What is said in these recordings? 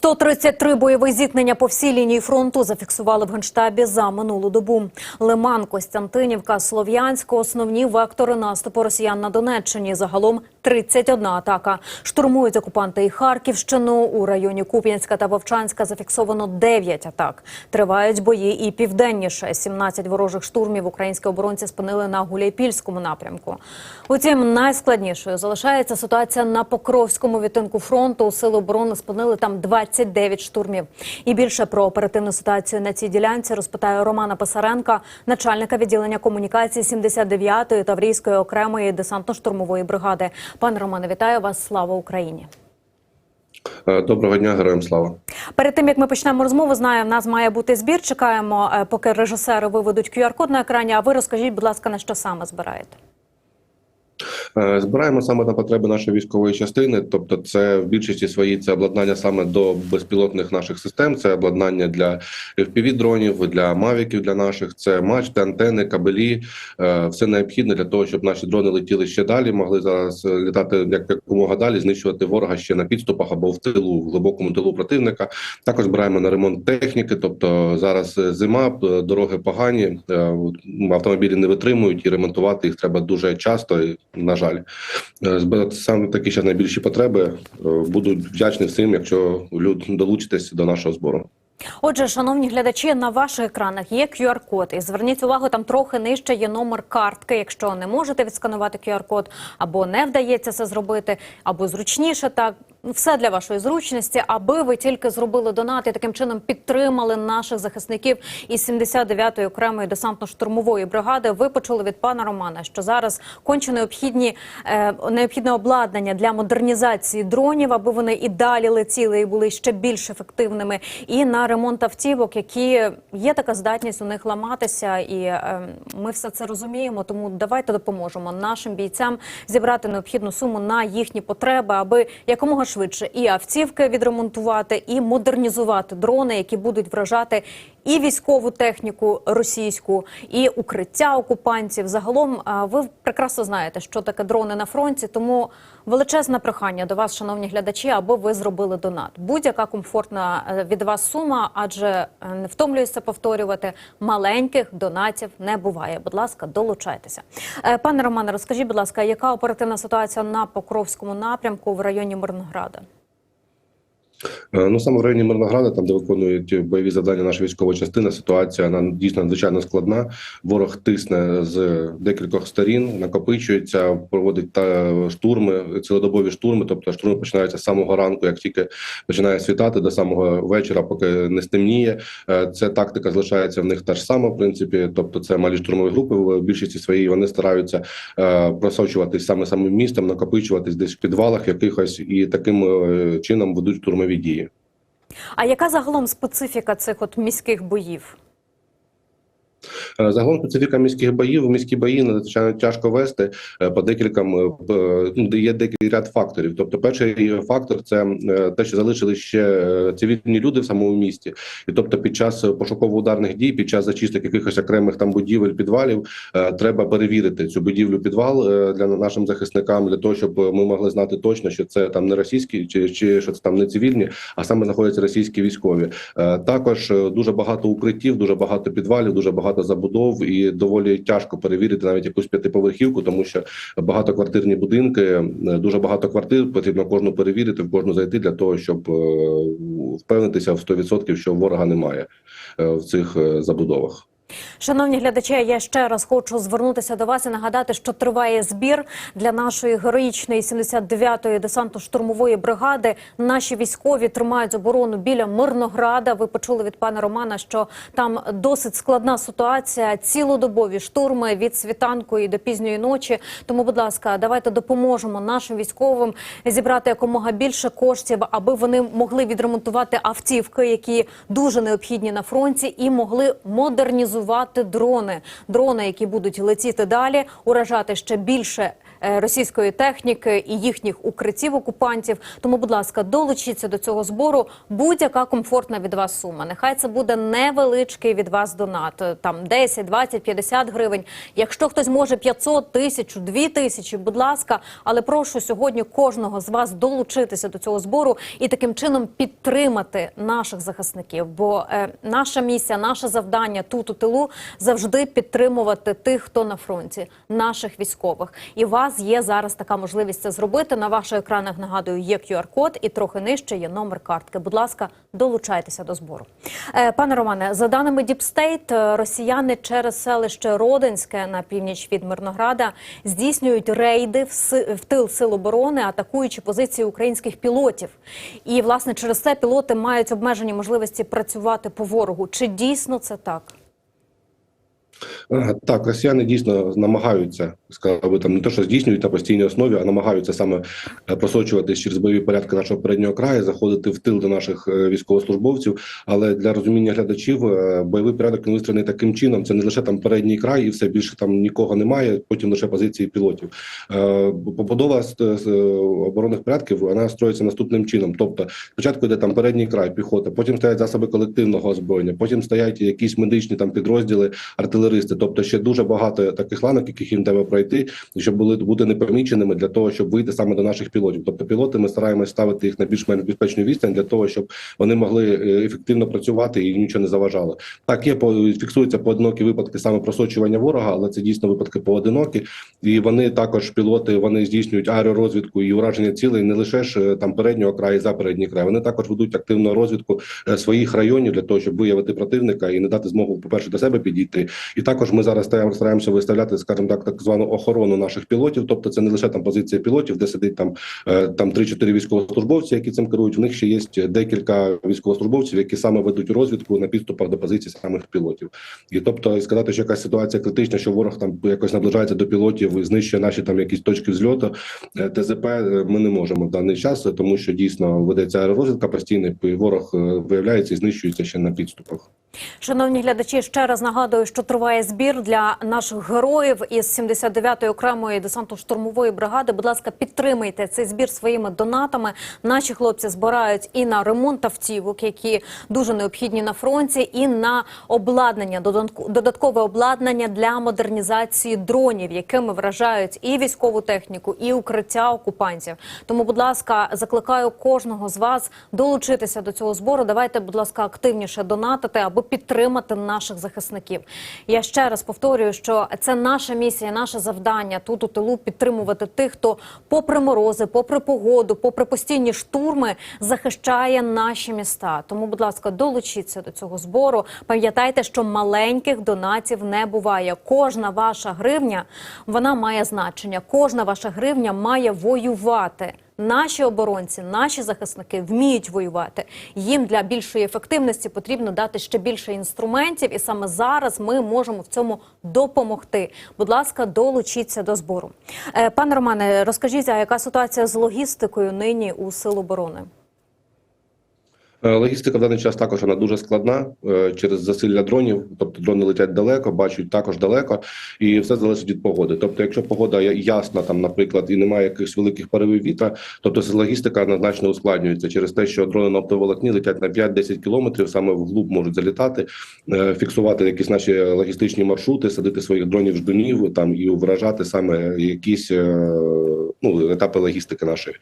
133 бойові зіткнення по всій лінії фронту зафіксували в генштабі за минулу добу. Лиман, Костянтинівка, Слов'янськ – основні вектори наступу росіян на Донеччині. Загалом 31 атака. Штурмують окупанти і Харківщину. У районі Куп'янська та Вовчанська зафіксовано 9 атак. Тривають бої і південніше. 17 ворожих штурмів українські оборонці спинили на Гуляйпільському напрямку. Утім, найскладнішою залишається ситуація на Покровському відтинку фронту. Сили оборони спинили там 29 штурмів. І більше про оперативну ситуацію на цій ділянці розпитає Романа Писаренка, начальника відділення комунікації 79-ї Таврійської окремої десантно-штурмової бригади. Пане Романе, вітаю вас! Слава Україні! Е, Доброго дня, героям слава. Перед тим як ми почнемо розмову, знаю, в нас має бути збір. Чекаємо, е, поки режисери виведуть QR-код на екрані. А ви розкажіть, будь ласка, на що саме збираєте? Е, Збираємо саме на потреби нашої військової частини, тобто, це в більшості своїй це обладнання саме до безпілотних наших систем. Це обладнання для fpv дронів, для мавіків для наших. Це мачти, антени, кабелі. е, Все необхідне для того, щоб наші дрони летіли ще далі. Могли зараз літати як якомога далі, знищувати ворога ще на підступах або в тилу, в глибокому тилу противника. Також збираємо на ремонт техніки. Тобто зараз зима, дороги погані, е, автомобілі не витримують і ремонтувати їх треба дуже часто. і, На жаль, Е, саме такі ще найбільші потреби. Е, Буду вдячний всім, якщо люд долучитесь до нашого збору. Отже, шановні глядачі, на ваших екранах є QR-код. І зверніть увагу, там трохи нижче є номер картки. Якщо не можете відсканувати QR-код, або не вдається це зробити, або зручніше так. Все для вашої зручності, аби ви тільки зробили донат і таким чином підтримали наших захисників із 79-ї окремої десантно-штурмової бригади. Ви почули від пана Романа, що зараз конче необхідні е, необхідне обладнання для модернізації дронів, аби вони і далі летіли і були ще більш ефективними. І на ремонт автівок, які є така здатність у них ламатися, і е, ми все це розуміємо. Тому давайте допоможемо нашим бійцям зібрати необхідну суму на їхні потреби, аби якомога швидше і автівки відремонтувати, і модернізувати дрони, які будуть вражати і військову техніку російську, і укриття окупантів. Загалом ви прекрасно знаєте, що таке дрони на фронті. Тому величезне прохання до вас, шановні глядачі, аби ви зробили донат. Будь-яка комфортна е, від вас сума, адже е, не втомлююся повторювати. Маленьких донатів не буває. Будь ласка, долучайтеся. Е, Пане Романе, розкажіть, будь ласка, яка оперативна ситуація на Покровському напрямку в районі Мирнограда? Е, Ну саме в районі Мирнограда, там де виконують бойові завдання наша військова частина. Ситуація вона дійсно надзвичайно складна. Ворог тисне з декількох сторін, накопичується, проводить та штурми, цілодобові штурми. Тобто штурми починаються з самого ранку, як тільки починає світати до самого вечора, поки не стемніє. Е, Ця тактика залишається в них та ж сама, в принципі. Тобто, це малі штурмові групи. В більшості своїй вони стараються е, просочуватись саме самим містом, накопичуватись десь в підвалах якихось, і таким е, чином ведуть штурмові дії. А яка загалом специфіка цих от міських боїв? Е, Загалом специфіка міських боїв. Міські бої надзвичайно тяжко вести е, по декільком е, ну, є декілька ряд факторів. Тобто, перший фактор це те, що залишились ще цивільні люди в самому місті, і тобто, під час пошуково-ударних дій, під час зачисток якихось окремих там будівель, підвалів, треба перевірити цю будівлю підвал для нашим захисникам, для того, щоб ми могли знати точно, що це там не російські, чи, чи що це там не цивільні, а саме знаходяться російські військові. Також дуже багато укриттів, дуже багато підвалів, дуже багато забудов, і доволі тяжко перевірити навіть якусь п'ятиповерхівку, тому що багатоквартирні будинки, е, дуже багато квартир. Потрібно кожну перевірити, в кожну зайти для того, щоб е, впевнитися в 100%, що ворога немає е, в цих забудовах. Шановні глядачі, я ще раз хочу звернутися до вас і нагадати, що триває збір для нашої героїчної 79-ї десантно-штурмової бригади. Наші військові тримають оборону біля Мирнограда. Ви почули від пана Романа, що там досить складна ситуація, цілодобові штурми від світанку і до пізньої ночі. Тому, будь ласка, давайте допоможемо нашим військовим зібрати якомога більше коштів, аби вони могли відремонтувати автівки, які дуже необхідні на фронті, і могли модернізувати дрони. Дрони, які будуть летіти далі, уражати ще більше російської техніки і їхніх укриттів окупантів. Тому, будь ласка, долучіться до цього збору. Будь-яка комфортна від вас сума. Нехай це буде невеличкий від вас донат, е, там 10, 20, 50 гривень. Якщо хтось може 500, тисячу, 2 тисячі, будь ласка, але прошу сьогодні кожного з вас долучитися до цього збору і таким чином підтримати наших захисників. Бо е, наша місія, наше завдання тут у тилу завжди підтримувати тих, хто на фронті, наших військових. І у вас є зараз така можливість це зробити. На ваших екранах нагадую, є QR-код і трохи нижче є номер картки. Будь ласка, долучайтеся до збору. Е, пане Романе, за даними Діпстейт, росіяни через селище Родинське на північ від Мирнограда здійснюють рейди в тил сил оборони, атакуючи позиції українських пілотів. І власне через це пілоти мають обмежені можливості працювати по ворогу. Чи дійсно це так? Ага, Так, росіяни дійсно намагаються сказав би там не те, що здійснюють на постійній основі, а намагаються саме е, просочуватись через бойові порядки нашого переднього краю, заходити в тил до наших е, військовослужбовців. Але для розуміння глядачів е, бойовий порядок він вистроєний таким чином. Це не лише там передній край, і все більше там нікого немає. Потім лише позиції пілотів. Е, Побудова е, оборонних порядків вона строїться наступним чином. Тобто, спочатку йде там передній край, піхота, потім стоять засоби колективного озброєння, потім стоять якісь медичні там підрозділи, артилеристи. Тобто, ще дуже багато таких ланок, яких їм треба пройти, щоб були бути непоміченими для того, щоб вийти саме до наших пілотів. Тобто, пілоти ми стараємося ставити їх на більш-менш безпечну відстань для того, щоб вони могли е, ефективно працювати і нічого не заважало. Так, є по фіксуються поодинокі випадки саме просочування ворога, але це дійсно випадки поодинокі. І вони також пілоти вони здійснюють аеророзвідку і ураження цілей не лише ж е, там переднього краю, за передній край. Вони також ведуть активну розвідку е, своїх районів для того, щоб виявити противника і не дати змогу, по перше, до себе підійти. І також ми зараз стараємо- стараємося виставляти, скажімо так, так звану охорону наших пілотів. Тобто, це не лише там позиція пілотів, де сидить там е, там 3-4 військовослужбовці, які цим керують. В них ще є декілька військовослужбовців, які саме ведуть розвідку на підступах до позицій самих пілотів. І тобто сказати, що якась ситуація критична, що ворог там якось наближається до пілотів і знищує наші там якісь точки взльоту, е, ТЗП е, ми не можемо в даний час, тому що дійсно ведеться аеророзвідка постійно, і ворог виявляється і знищується ще на підступах. Шановні глядачі, ще раз нагадую, що триває збір для наших героїв із 79-ї окремої десантно-штурмової бригади. Будь ласка, підтримайте цей збір своїми донатами. Наші хлопці збирають і на ремонт автівок, які дуже необхідні на фронті, і на обладнання додаткове обладнання для модернізації дронів, якими вражають і військову техніку, і укриття окупантів. Тому, будь ласка, закликаю кожного з вас долучитися до цього збору. Давайте, будь ласка, активніше донатити, аби підтримати наших захисників. Я ще раз повторюю, що це наша місія, наше завдання тут у тилу підтримувати тих, хто, попри морози, попри погоду, попри постійні штурми, захищає наші міста. Тому, будь ласка, долучіться до цього збору. Пам'ятайте, що маленьких донатів не буває. Кожна ваша гривня вона має значення. Кожна ваша гривня має воювати. Наші оборонці, наші захисники вміють воювати. Їм для більшої ефективності потрібно дати ще більше інструментів, і саме зараз ми можемо в цьому допомогти. Будь ласка, долучіться до збору. Е, Пане Романе, розкажіть, а яка ситуація з логістикою нині у Сил оборони? Е, Логістика в даний час також вона дуже складна е, через засилля дронів. Тобто дрони летять далеко, бачать також далеко, і все залежить від погоди. Тобто, якщо погода ясна, там, наприклад, і немає якихось великих поривів вітра, тобто логістика однозначно ускладнюється через те, що дрони на оптоволокні летять на 5-10 кілометрів, саме вглуб можуть залітати, е, фіксувати якісь наші логістичні маршрути, садити своїх дронів ждунів там і вражати саме якісь ну етапи логістики нашої.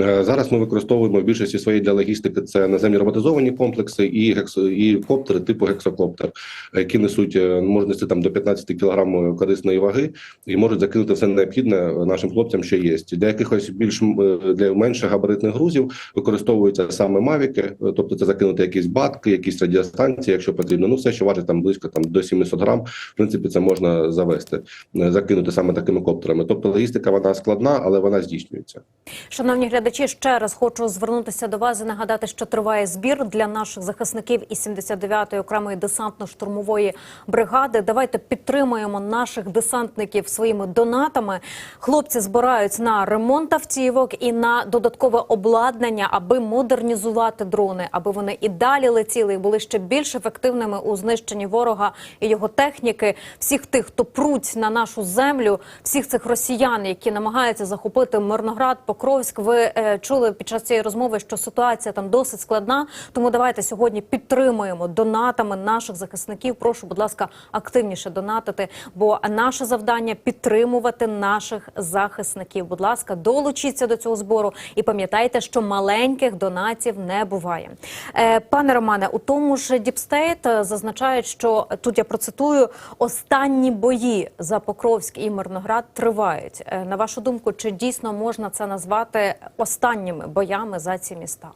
Е, Зараз ми використовуємо в більшості своєї для логістики це наземні роботизовані комплекси і гексо і коптери типу гексокоптер, які несуть е, можуть нести там до 15 кг корисної ваги і можуть закинути все необхідне нашим хлопцям, що є. Для якихось більш е, для менших габаритних грузів використовуються саме мавіки, е, тобто це закинути якісь батки, якісь радіостанції, якщо потрібно. Ну все, що важить там близько там до 700 грам, в принципі, це можна завести, е, закинути саме такими коптерами. Тобто логістика вона складна, але вона здійснюється. Шановні глядачі, ще раз хочу звернутися до вас і нагадати, що триває збір для наших захисників із 79-ї окремої десантно-штурмової бригади. Давайте підтримуємо наших десантників своїми донатами. Хлопці збирають на ремонт автівок і на додаткове обладнання, аби модернізувати дрони, аби вони і далі летіли і були ще більш ефективними у знищенні ворога і його техніки. Всіх тих, хто пруть на нашу землю, всіх цих росіян, які намагаються захопити Мирноград, Покровськ. Ви е, чули під час цієї розмови, що ситуація там досить складна. Тому давайте сьогодні підтримуємо донатами наших захисників. Прошу, будь ласка, активніше донатити. Бо наше завдання підтримувати наших захисників. Будь ласка, долучіться до цього збору і пам'ятайте, що маленьких донатів не буває. Е, пане Романе, у тому ж Діпстейт зазначають, що тут я процитую останні бої за Покровськ і Мирноград тривають. Е, На вашу думку, чи дійсно можна це назвати останніми боями за ці міста?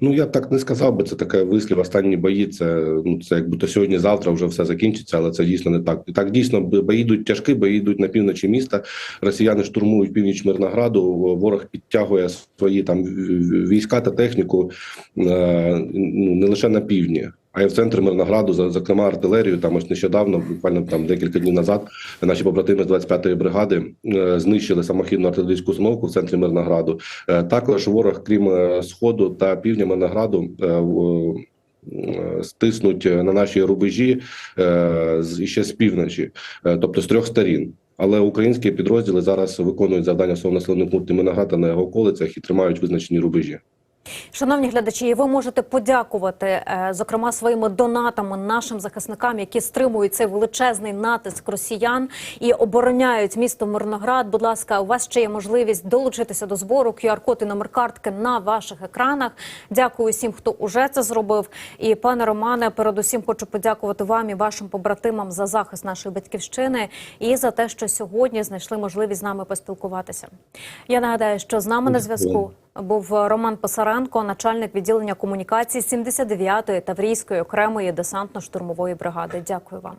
Ну я б так не сказав би. Це таке вислів. Останні бої. Це ну це якби то сьогодні, завтра вже все закінчиться, але це дійсно не так. Так дійсно бої йдуть тяжкі, бої йдуть на півночі міста. Росіяни штурмують північ Мирнограду. Ворог підтягує свої там війська та техніку е, ну не лише на півдні. А й в центрі Мирнограду, зокрема артилерію, там ось нещодавно, буквально там декілька днів назад, наші побратими з 25-ї бригади е, знищили самохідну артилерійську установку в центрі Мирнограду. Е, Також ворог, крім е, сходу та півдня Мирнограду, стиснуть на наші рубежі ще з півночі, тобто з трьох сторін. Але українські підрозділи зараз виконують завдання в своєму населеному пункті Мирнограда на його околицях і тримають визначені рубежі. Шановні глядачі, ви можете подякувати, е, зокрема, своїми донатами нашим захисникам, які стримують цей величезний натиск росіян і обороняють місто Мирноград. Будь ласка, у вас ще є можливість долучитися до збору. QR-код і номер картки на ваших екранах. Дякую всім, хто уже це зробив. І пане Романе, передусім хочу подякувати вам і вашим побратимам за захист нашої батьківщини і за те, що сьогодні знайшли можливість з нами поспілкуватися. Я нагадаю, що з нами на зв'язку був Роман Писаренко, начальник відділення комунікації 79-ї Таврійської окремої десантно-штурмової бригади. Дякую вам.